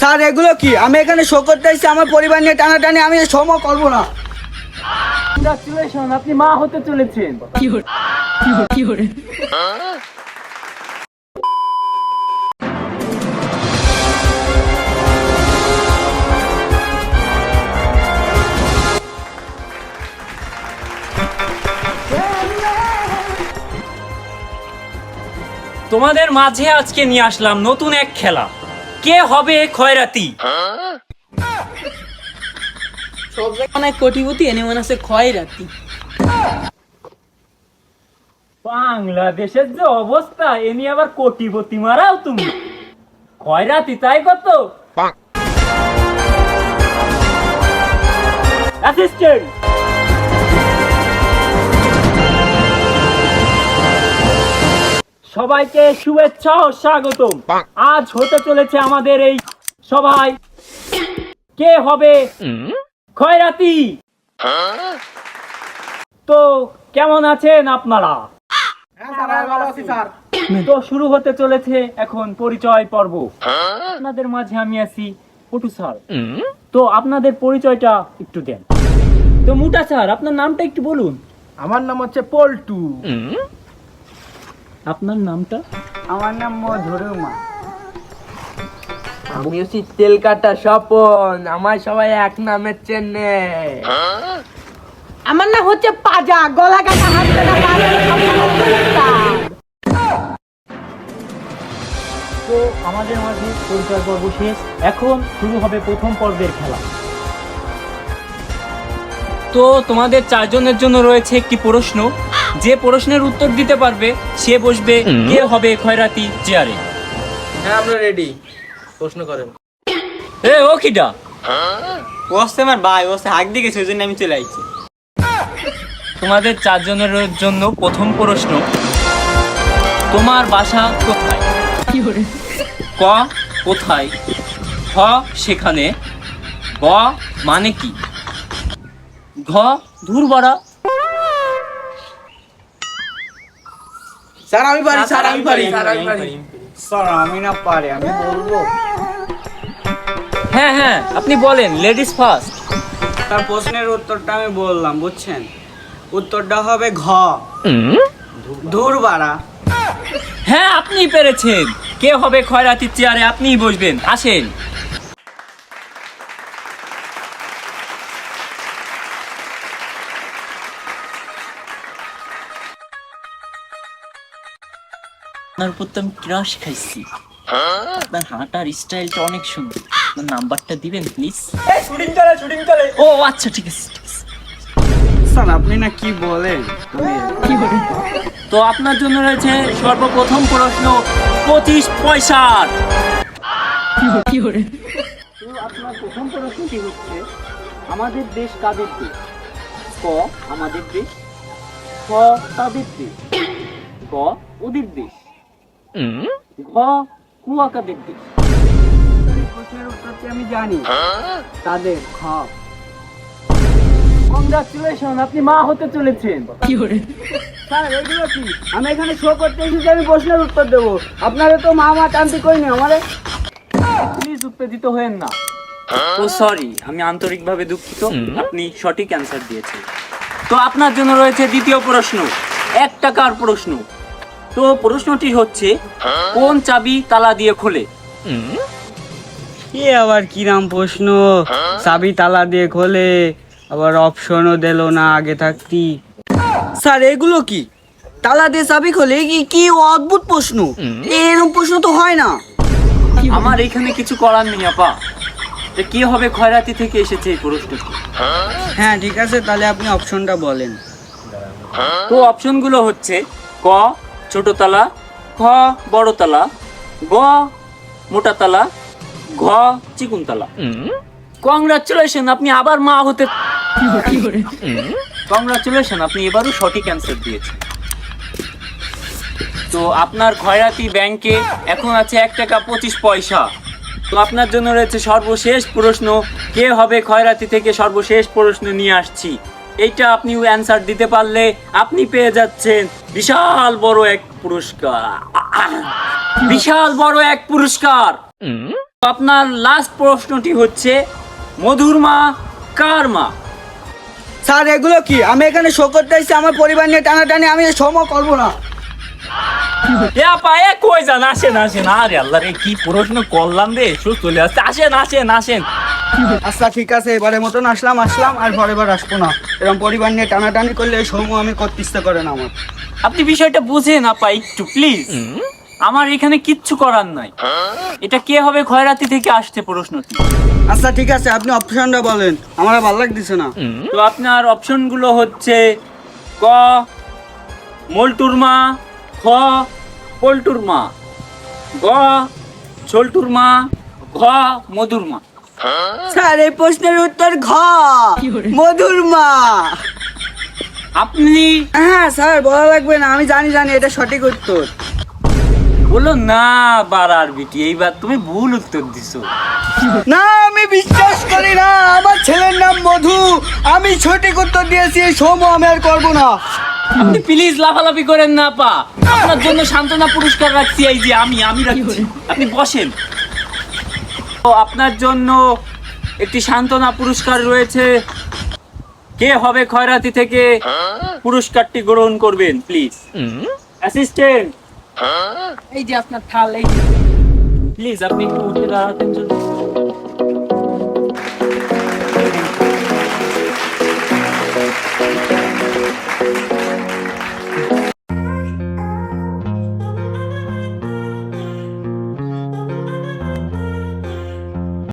Sir এগুলো কি? আমি এখানে শো করতে এসেছি আমার পরিবার নিয়ে টানাটানি আমি সম করব না। কংগ্রাচুলেশন আপনি মা হতে চলেছেন। তোমাদের মাঝে আজকে নিয়ে আসলাম নতুন এক খেলা। কে হবে খয়রাতি সব জায়গায় অনেক কোটিপতি এনে মনে আছে ক্ষয় রাতি বাংলাদেশের যে অবস্থা এ নিয়ে আবার কোটিপতি মারাও তুমি। খয়রাতি তাই কত? অ্যাসিস্ট্যান্ট সবাইকে শুভেচ্ছা ও স্বাগতম। আজ হতে চলেছে আমাদের এই সবাই কে হবে? খয়রাতি। তো কেমন আছেন আপনারা? তো শুরু হতে চলেছে এখন পরিচয় পর্ব। আপনাদের মাঝে আমি আছি পটু স্যার। তো আপনাদের পরিচয়টা একটু দেন। তো মুটা স্যার আপনার নামটা একটু বলুন। আমার নাম হচ্ছে পল্টু। আপনার নামটা? আমার নাম মধুরমা। আমি হচ্ছি তেল কাটা স্বপন আমার সবাই এক নামের চেনে। আমার নাম হচ্ছে পাজা গলা কাটা হাত কাটা তো আমাদের মাঝে পরিচয় পর্ব শেষ। এখন শুরু হবে প্রথম পর্বের খেলা। তো তোমাদের চারজনের জন্য রয়েছে একটি প্রশ্ন। যে প্রশ্নের উত্তর দিতে পারবে সে বসবে কে হবে খয়রাতি চেয়ারে। হ্যাঁ আমরা রেডি প্রশ্ন করেন। এ ও কিটা ওসে আমার ভাই ওসে হাক দিয়ে গেছে ওই জন্য আমি চলে আইছি। তোমাদের চারজনের জন্য প্রথম প্রশ্ন তোমার বাসা কোথায়? ক কোথায়? খ সেখানে। গ মানে কি? ঘ ধুরবাড়া। স্যার আমি পারি স্যার আমি পারি। স্যার, আমি পারি। স্যার আমি না পারি আমি বলব। হ্যাঁ হ্যাঁ আপনি বলেন লেডিস ফার্স্ট। তার প্রশ্নের উত্তরটা আমি বললাম বুঝছেন? উত্তরটা হবে ঘ। দূর বাড়া হ্যাঁ আপনি পেরেছেন। কে হবে খয়রাতির চেয়ারে আপনিই বসবেন। আসেন। আপনার উপর তো আমি ক্রাশ খাইছি। আপনার হাঁটার স্টাইলটা অনেক সুন্দর। আপনার নাম্বারটা দিবেন প্লিজ শুটিং চলে শুটিং চলে ও আচ্ছা ঠিক আছে ঠিক আছে। স্যার আপনি না কি বলেন? তো আপনার জন্য রয়েছে সর্বপ্রথম প্রশ্ন পঁচিশ পয়সার। তো আপনার প্রথম প্রশ্নটি হচ্ছে? আমাদের দেশ কাদের দেশ? ক আমাদের দেশ। খ তাদের দেশ। গ ওদের দেশ। উত্তরটি আমি জানি। তাদের খ। কংগ্রাচুলেশন আপনি মা হতে চলেছেন। স্যার এগুলো কি? আমি এখানে শো করতে এসেছি আমি প্রশ্নের উত্তর দেবো। আপনারা তো মা মা টানতে কইনি আমারে? প্লিজ উত্তেজিত হয়েন না। ও সরি আমি আন্তরিকভাবে দুঃখিত। আপনি সঠিক অ্যান্সার দিয়েছেন। তো আপনার জন্য রয়েছে দ্বিতীয় প্রশ্ন। এক টাকার প্রশ্ন। তো প্রশ্নটি হচ্ছে কোন চাবি তালা দিয়ে খোলে? এ আবার কি নাম প্রশ্ন? চাবি তালা দিয়ে খোলে আবার অপশনও দিল না আগে থাকতি। স্যার এগুলো কি? তালা দিয়ে চাবি খোলে কি কি অদ্ভুত প্রশ্ন। এরকম প্রশ্ন তো হয় না। আমার এখানে কিছু করার নেই আপা। যে কি হবে খয়রাতি থেকে এসেছে এই প্রশ্নটি? হ্যাঁ ঠিক আছে তাহলে আপনি অপশনটা বলেন। তো অপশনগুলো হচ্ছে ক ছোট তালা খ বড় তালা গ মোটা তালা ঘ চিকুন তালা কংগ্রাচুলেশন আপনি আবার মা হতে কংগ্রাচুলেশন আপনি এবারও সঠিক অ্যান্সার দিয়েছেন। তো আপনার খয়রাতি ব্যাংকে এখন আছে এক টাকা পঁচিশ পয়সা। তো আপনার জন্য রয়েছে সর্বশেষ প্রশ্ন কে হবে খয়রাতি থেকে সর্বশেষ প্রশ্ন নিয়ে আসছি? এইটা আপনি অ্যান্সার দিতে পারলে আপনি পেয়ে যাচ্ছেন বিশাল বড় এক পুরস্কার। বিশাল বড় এক পুরস্কার। আপনার লাস্ট প্রশ্নটি হচ্ছে মধুর মা কার মা? স্যার এগুলো কি? আমি এখানে শো করতে এসেছি আমার পরিবার নিয়ে টানাটানি আমি সম করব না এ আপা এ কই যান? আসেন আসেন। আরে আল্লাহ রে কি প্রশ্ন করলাম রে? সুস্থ চলে আসছে আসেন আসেন আসেন। আচ্ছা ঠিক আছে এবারে মতন আসলাম আসলাম আর পরে বার আসব না। এরকম পরিবার নিয়ে টানাটানি করলে এই সময় আমি করতে ইচ্ছা করে না আমার। আপনি বিষয়টা বুঝেন আপা একটু প্লিজ আমার এখানে কিচ্ছু করার নাই। এটা কে হবে খয়রাতি থেকে আসছে প্রশ্নটি। আচ্ছা ঠিক আছে আপনি অপশনটা বলেন। আমার আর ভালো লাগতেছে না। তো আপনার অপশনগুলো হচ্ছে ক মল্টুর মা খ পল্টুর মা। গ ছোলটুর মা ঘ মধুর মা। স্যার এই প্রশ্নের উত্তর ঘ। মধুর মা। আপনি? হ্যাঁ স্যার বলা লাগবে না আমি জানি জানি এটা সঠিক উত্তর। বলো না বারার বিটি এইবার তুমি ভুল উত্তর দিছো। না আমি বিশ্বাস করি না আমার ছেলের নাম মধু আমি সঠিক উত্তর দিয়েছি এই সৌম আমি আর করব না। আপনি প্লিজ লাফালাফি করেন না পা আপনার জন্য সান্ত্বনা পুরস্কার রাখছি এই যে আমি আমি রাখছি। আপনি বসেন। তো আপনার জন্য একটি সান্ত্বনা পুরস্কার রয়েছে। কে হবে খয়রাতি থেকে পুরস্কারটি গ্রহণ করবেন প্লিজ অ্যাসিস্ট্যান্ট এই যে আপনার থাল এই প্লিজ আপনি একটু উঠে দাঁড়াতেন যদি।